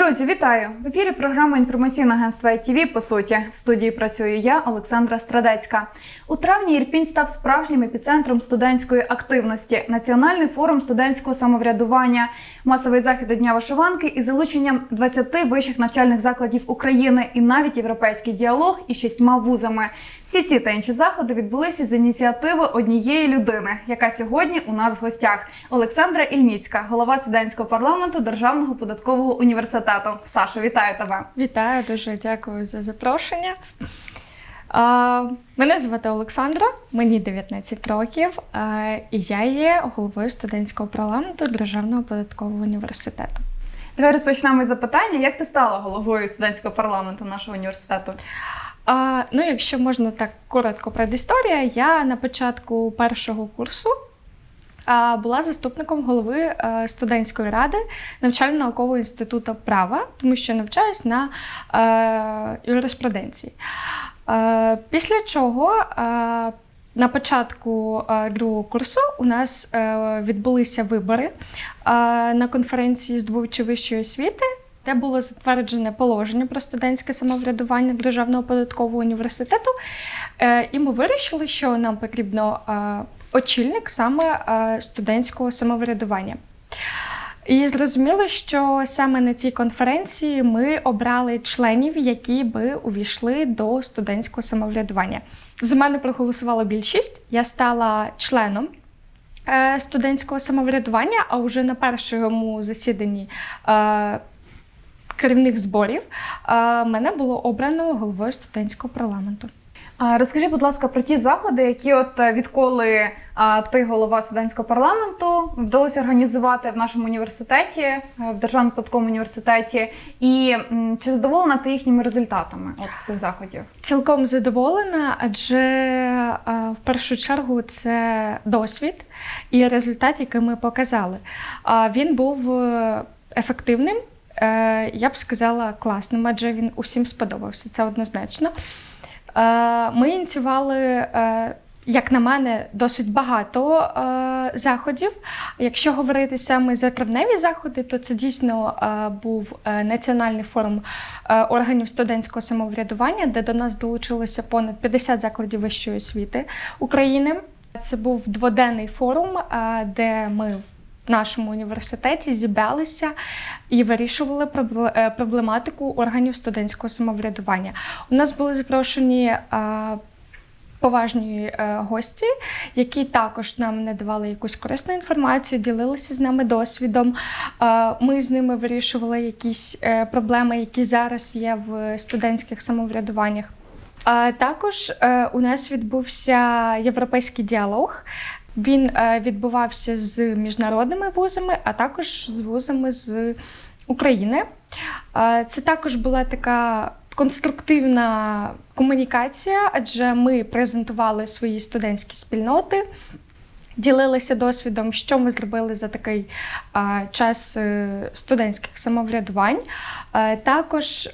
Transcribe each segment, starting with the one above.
Друзі, вітаю! В ефірі програма інформаційного агентства ITV по суті. В студії працюю я, Олександра Страдецька. У травні Ірпінь став справжнім епіцентром студентської активності. Національний форум студентського самоврядування, масовий захід до Дня вишиванки із залученням 20 вищих навчальних закладів України і навіть європейський діалог із шістьма вузами. Всі ці та інші заходи відбулися з ініціативи однієї людини, яка сьогодні у нас в гостях Олександра Ільніцька, голова студентського парламенту Державного податкового університету. Сашо, вітаю тебе. Вітаю, дуже дякую за запрошення. А, Мене звати Олександра, мені 19 років, а, і я є головою студентського парламенту Державного податкового університету. Давай розпочнемо із запитання. Як ти стала головою студентського парламенту нашого університету? А, Ну, якщо можна так коротко предісторія, я на початку першого курсу була заступником голови е, студентської ради навчально-наукового інституту права, тому що навчаюсь на е, юриспруденції. Е, Після чого на початку другого курсу у нас відбулися вибори на конференції здобувачі вищої освіти. Де було затверджене положення про студентське самоврядування Державного податкового університету, і ми вирішили, що нам потрібно очільник саме е, студентського самоврядування. І зрозуміло, що саме на цій конференції ми обрали членів, які би увійшли до студентського самоврядування. За мене проголосувала більшість. Я стала членом е, студентського самоврядування, а вже на першому засіданні е, керівних зборів мене було обрано головою студентського парламенту. Розкажи, будь ласка, про ті заходи, які от е, відколи ти голова студентського парламенту вдалося організувати в нашому університеті, е, в Державному податковому університеті, і чи задоволена ти їхніми результатами от цих заходів? Цілком задоволена, адже е, в першу чергу це досвід і результат, який ми показали. А Він був ефективним, я б сказала, класним, адже він усім сподобався. Це однозначно. Е, Ми ініціювали. е, Як на мене, досить багато е, заходів. Якщо говорити саме за травневі заходи, то це дійсно був національний форум органів студентського самоврядування, де до нас долучилося понад 50 закладів вищої освіти України. Це був дводенний форум, де ми нашому університеті зібралися і вирішували е, проблематику органів студентського самоврядування. У нас були запрошені. е, Поважні е, гості, які також нам надавали якусь корисну інформацію, ділилися з нами досвідом. Ми з ними вирішували якісь проблеми, які зараз є в студентських самоврядуваннях. Також у нас відбувся європейський діалог. Він е, відбувався з міжнародними вузами, а також з вузами з України. Е, Це також була така конструктивна комунікація, адже ми презентували свої студентські спільноти. Ділилися досвідом, що ми зробили за такий час е, студентських самоврядувань. Також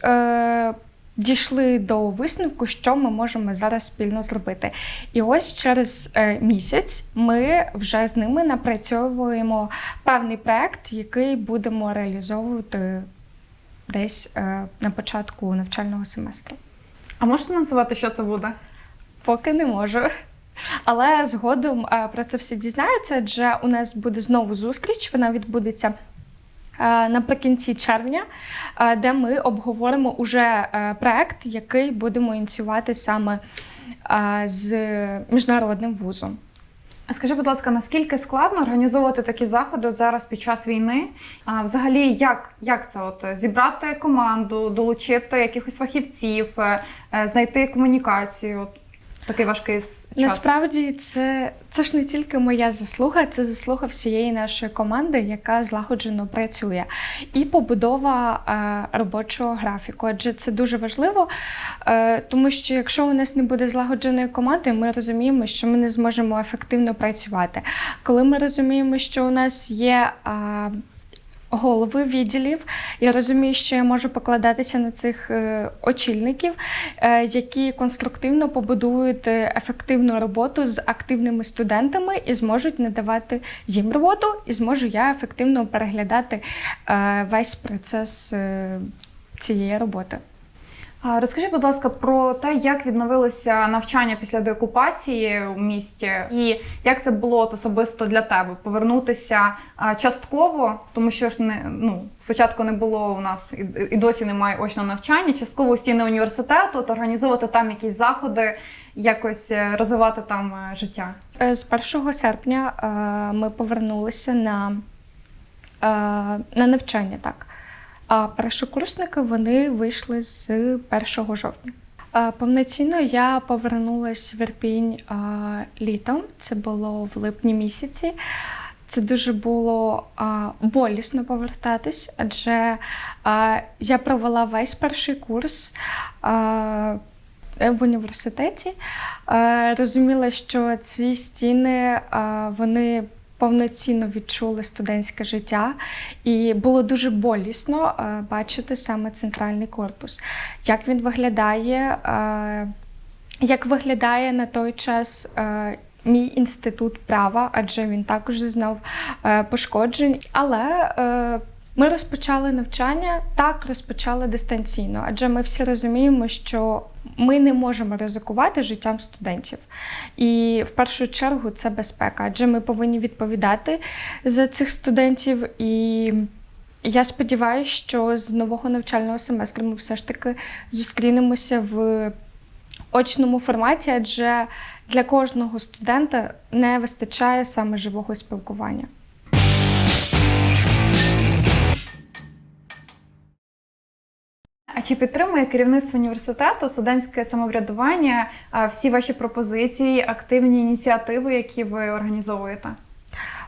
дійшли до висновку, що ми можемо зараз спільно зробити. І ось через е, місяць ми вже з ними напрацьовуємо певний проект, який будемо реалізовувати десь е, на початку навчального семестру. А можете назвати, що це буде? Поки не можу. Але згодом е, про це всі дізнаються, адже у нас буде знову зустріч. Вона відбудеться наприкінці червня, е, де ми обговоримо уже е, проект, який будемо ініціювати саме е, з міжнародним вузом. А скажи, будь ласка, наскільки складно організовувати такі заходи зараз під час війни? А взагалі, як, як це от зібрати команду, долучити якихось фахівців, е, е, знайти комунікацію? Такий важкий час. Насправді це, це ж не тільки моя заслуга, це заслуга всієї нашої команди, яка злагоджено працює, і побудова е, робочого графіку. Адже це дуже важливо, е, тому що якщо у нас не буде злагодженої команди, ми розуміємо, що ми не зможемо ефективно працювати. Коли ми розуміємо, що у нас є. Е, голови відділів. Я розумію, що я можу покладатися на цих е, очільників, е, які конструктивно побудують е, ефективну роботу з активними студентами і зможуть надавати їм роботу, і зможу я ефективно переглядати весь процес цієї роботи. Розкажи, будь ласка, про те, як відновилося навчання після деокупації у місті, і як це було особисто для тебе повернутися частково, тому що ж не ну спочатку не було у нас і, досі немає очного навчання, частково у стіни університету, от організовувати там якісь заходи, якось е, розвивати там е, життя. Е, З 1 серпня ми повернулися на, на навчання, так. А першокурсники вони вийшли з 1 жовтня. Е, Повноцінно я повернулася в Ірпінь е, літом, це було в липні місяці. Це дуже було а, болісно повертатись, адже а, я провела весь перший курс а, в університеті. Е, розуміла, що ці стіни е, вони повноцінно відчули студентське життя, і було дуже болісно е, бачити саме центральний корпус. Як він виглядає, е, як виглядає на той час. е, Мій інститут права, адже він також зазнав пошкоджень. Але ми розпочали навчання так, розпочали дистанційно, адже ми всі розуміємо, що ми не можемо ризикувати життям студентів. І в першу чергу це безпека, адже ми повинні відповідати за цих студентів. І я сподіваюся, що з нового навчального семестру ми все ж таки зустрінемося в очному форматі, адже для кожного студента не вистачає саме живого спілкування. А чи підтримує керівництво університету, студентське самоврядування, всі ваші пропозиції, активні ініціативи, які ви організовуєте?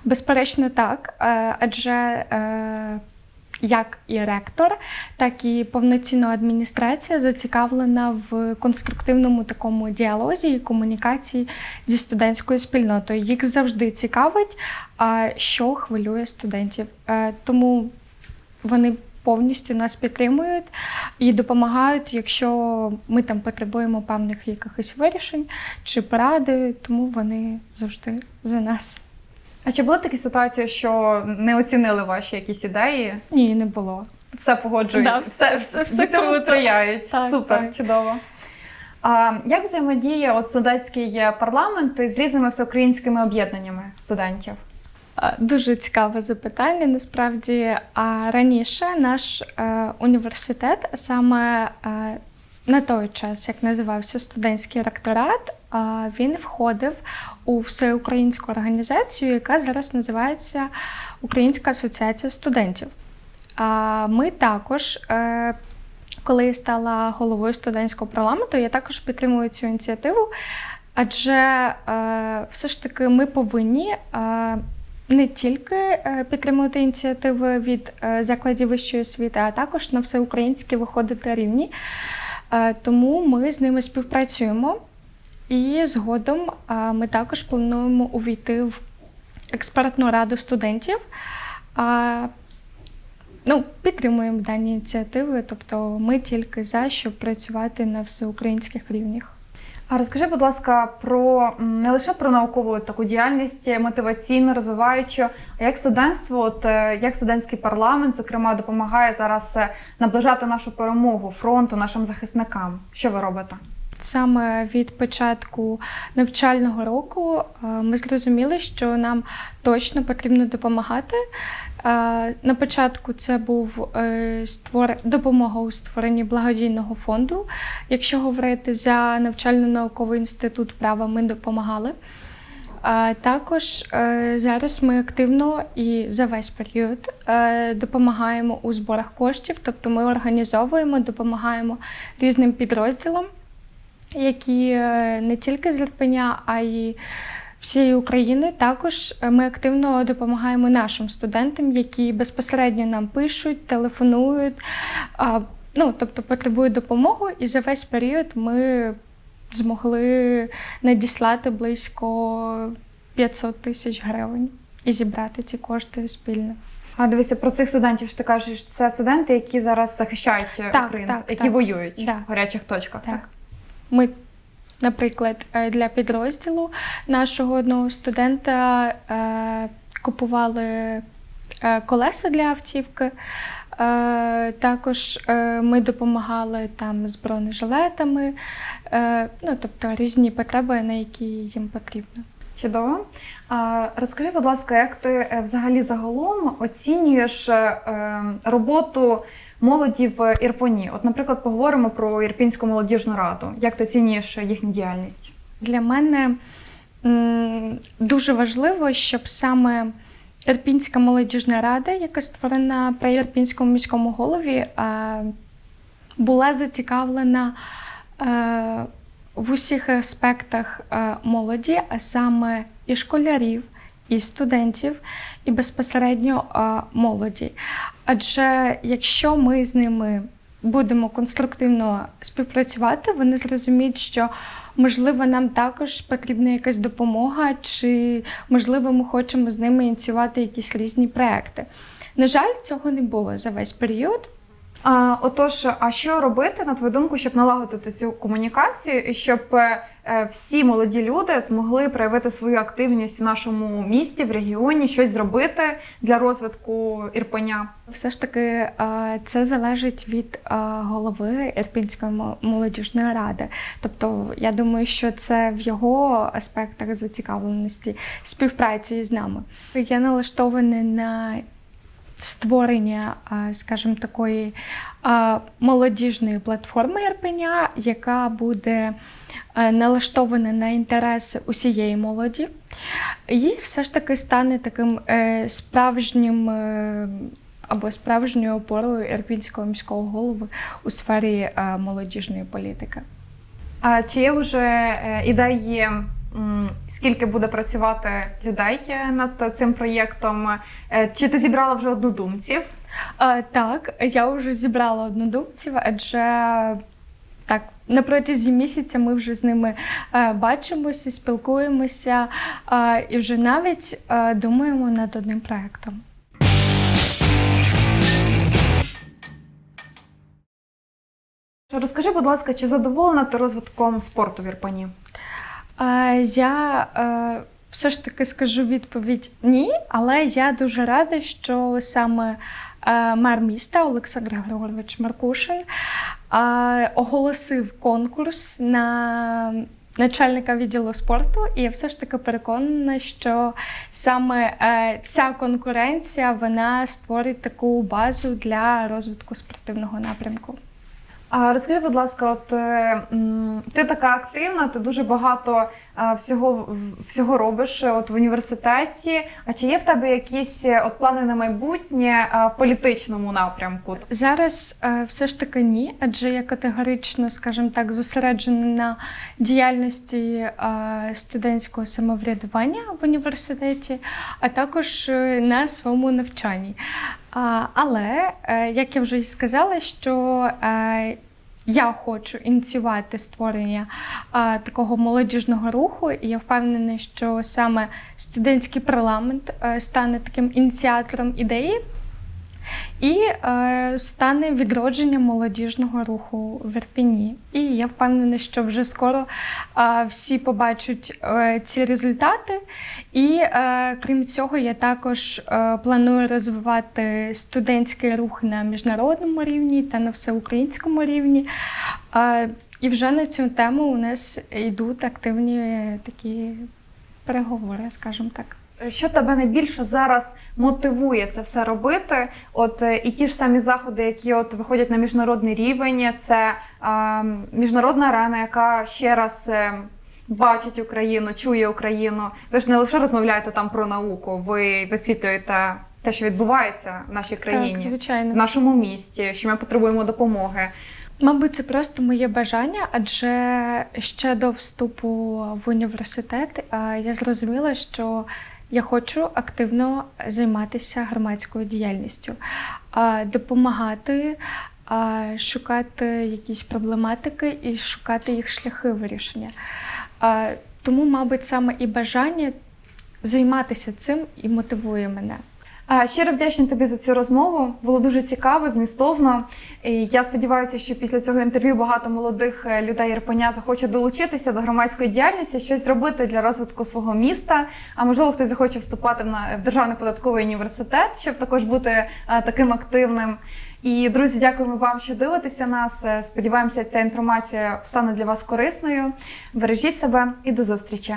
Безперечно, так. Е, Адже е, як і ректор, так і повноцінна адміністрація зацікавлена в конструктивному такому діалозі і комунікації зі студентською спільнотою. Їх завжди цікавить, що хвилює студентів. Е, Тому вони повністю нас підтримують і допомагають, якщо ми там потребуємо певних якихось вирішень чи поради, тому вони завжди за нас. А чи були такі ситуації, що не оцінили ваші якісь ідеї? Ні, не було. Все погоджують, Да, все- все- все круто. сприяють. Так, Супер, так. чудово. А, як взаємодіє от студентський парламент з різними всеукраїнськими об'єднаннями студентів? А, Дуже цікаве запитання. Насправді, а раніше наш е, університет саме е, на той час, як називався студентський ректорат, е, він входив у всеукраїнську організацію, яка зараз називається Українська асоціація студентів. Ми також. Е, коли я стала головою студентського парламенту, я також підтримую цю ініціативу, адже е, все ж таки ми повинні е, не тільки е, підтримувати ініціативи від е, закладів вищої освіти, а також на всеукраїнські виходити рівні. Е, Тому ми з ними співпрацюємо. І згодом ми також плануємо увійти в експертну раду студентів. Ну, підтримуємо дані ініціативи, тобто ми тільки за, щоб працювати на всеукраїнських рівнях. А розкажи, будь ласка, про не лише про наукову таку діяльність, мотиваційно розвиваючу, а як студентство, от е, як студентський парламент, зокрема, допомагає зараз е, наближати нашу перемогу фронту нашим захисникам. Що ви робите? Саме від початку навчального року е, ми зрозуміли, що нам точно потрібно допомагати. На початку це був е, створ... допомога у створенні благодійного фонду. Якщо говорити за навчально-науковий інститут права, ми допомагали. Також е, зараз ми активно і за весь період е, допомагаємо у зборах коштів, тобто ми організовуємо, допомагаємо різним підрозділам, які не тільки з Ірпеня, а й всієї України. Також е, ми активно допомагаємо нашим студентам, які безпосередньо нам пишуть, телефонують, ну, тобто потребують допомогу, і за весь період ми змогли надіслати близько 500 тисяч гривень і зібрати ці кошти спільно. А дивися про цих студентів, що ти кажеш, це студенти, які зараз захищають Так, Україну, так, які так. воюють Да. в гарячих точках. Так. Так. Ми, наприклад, е, для підрозділу нашого одного студента е, купували е, колеса для автівки. Також ми допомагали там з бронежилетами, ну тобто різні потреби, на які їм потрібно. Чудово. Розкажи, будь ласка, як ти взагалі загалом оцінюєш роботу молоді в Ірпоні? От, наприклад, поговоримо про Ірпінську молодіжну раду. Як ти оцінюєш їхню діяльність? Для мене дуже важливо, щоб саме Ірпінська молодіжна рада, яка створена при Ірпінському міському голові, була зацікавлена е, в усіх аспектах е, молоді, а саме і школярів, і студентів, і безпосередньо молоді. Адже якщо ми з ними будемо конструктивно співпрацювати, вони зрозуміють, що можливо нам також потрібна якась допомога, чи можливо ми хочемо з ними ініціювати якісь різні проекти. На жаль, цього не було за весь період. А, отож, а що робити, на твою думку, щоб налагодити цю комунікацію і щоб е, е, всі молоді люди змогли проявити свою активність в нашому місті, в регіоні, щось зробити для розвитку Ірпеня? Все ж таки, це залежить від голови Ірпінської молодіжної ради. Тобто, я думаю, що це в його аспектах зацікавленості співпраці з нами. Я налаштована на створення, скажімо, такої молодіжної платформи Ірпеня, яка буде налаштована на інтереси усієї молоді. І все ж таки стане таким е, справжнім е, або справжньою опорою Ірпінського міського голови у сфері е, молодіжної політики. А чи є вже ідеї, скільки буде працювати людей е, над цим проєктом? Е, Чи ти зібрала вже однодумців? Е, так, я вже зібрала однодумців, адже так. На протязі місяця ми вже з ними бачимося, спілкуємося і вже навіть думаємо над одним проектом. Розкажи, будь ласка, чи задоволена ти розвитком спорту в Ірпені? Я е, все ж таки скажу відповідь ні, але я дуже рада, що саме е, мер міста Олександр Григорович Маркушин е, оголосив конкурс на начальника відділу спорту, і я все ж таки переконана, що саме ця конкуренція вона створить таку базу для розвитку спортивного напрямку. А розкажи, будь ласка, от е, ти така активна, ти дуже багато всього, всього робиш е, от в університеті. А чи є в тебе якісь е, от плани на майбутнє в політичному напрямку? Зараз все ж таки ні, адже я категорично, скажімо так, зосереджена на діяльності студентського самоврядування в університеті, а також на своєму навчанні. А, але, е, як я вже й сказала, що е, я хочу ініціювати створення е, такого молодіжного руху, і я впевнена, що саме студентський парламент е, стане таким ініціатором ідеї. І е, стане відродження молодіжного руху в Ірпіні. І я впевнена, що вже скоро е, всі побачать е, ці результати. І е, крім цього, я також е, планую розвивати студентський рух на міжнародному рівні та на всеукраїнському рівні. Е, і вже на цю тему у нас йдуть активні такі переговори, скажімо так. Що тебе найбільше зараз мотивує це все робити? От е, і ті ж самі заходи, які от виходять на міжнародний рівень, це е, міжнародна арена, яка ще раз е, бачить Україну, чує Україну. Ви ж не лише розмовляєте там про науку, ви висвітлюєте те, що відбувається в нашій країні, Так, звичайно. в нашому місті, що ми потребуємо допомоги. Мабуть, це просто моє бажання, адже ще до вступу в університет е, я зрозуміла, що я хочу активно займатися громадською діяльністю, допомагати, шукати якісь проблематики і шукати їх шляхи вирішення. Тому, мабуть, саме і бажання займатися цим і мотивує мене. Щиро вдячна тобі за цю розмову. Було дуже цікаво, змістовно. І я сподіваюся, що після цього інтерв'ю багато молодих е, людей Ірпеня захоче долучитися до громадської діяльності, щось зробити для розвитку свого міста. А можливо, хтось захоче вступати в державний податковий університет, щоб також бути е, таким активним. І друзі, дякуємо вам, що дивитеся нас. Е, Сподіваємося, ця інформація стане для вас корисною. Бережіть себе і до зустрічі.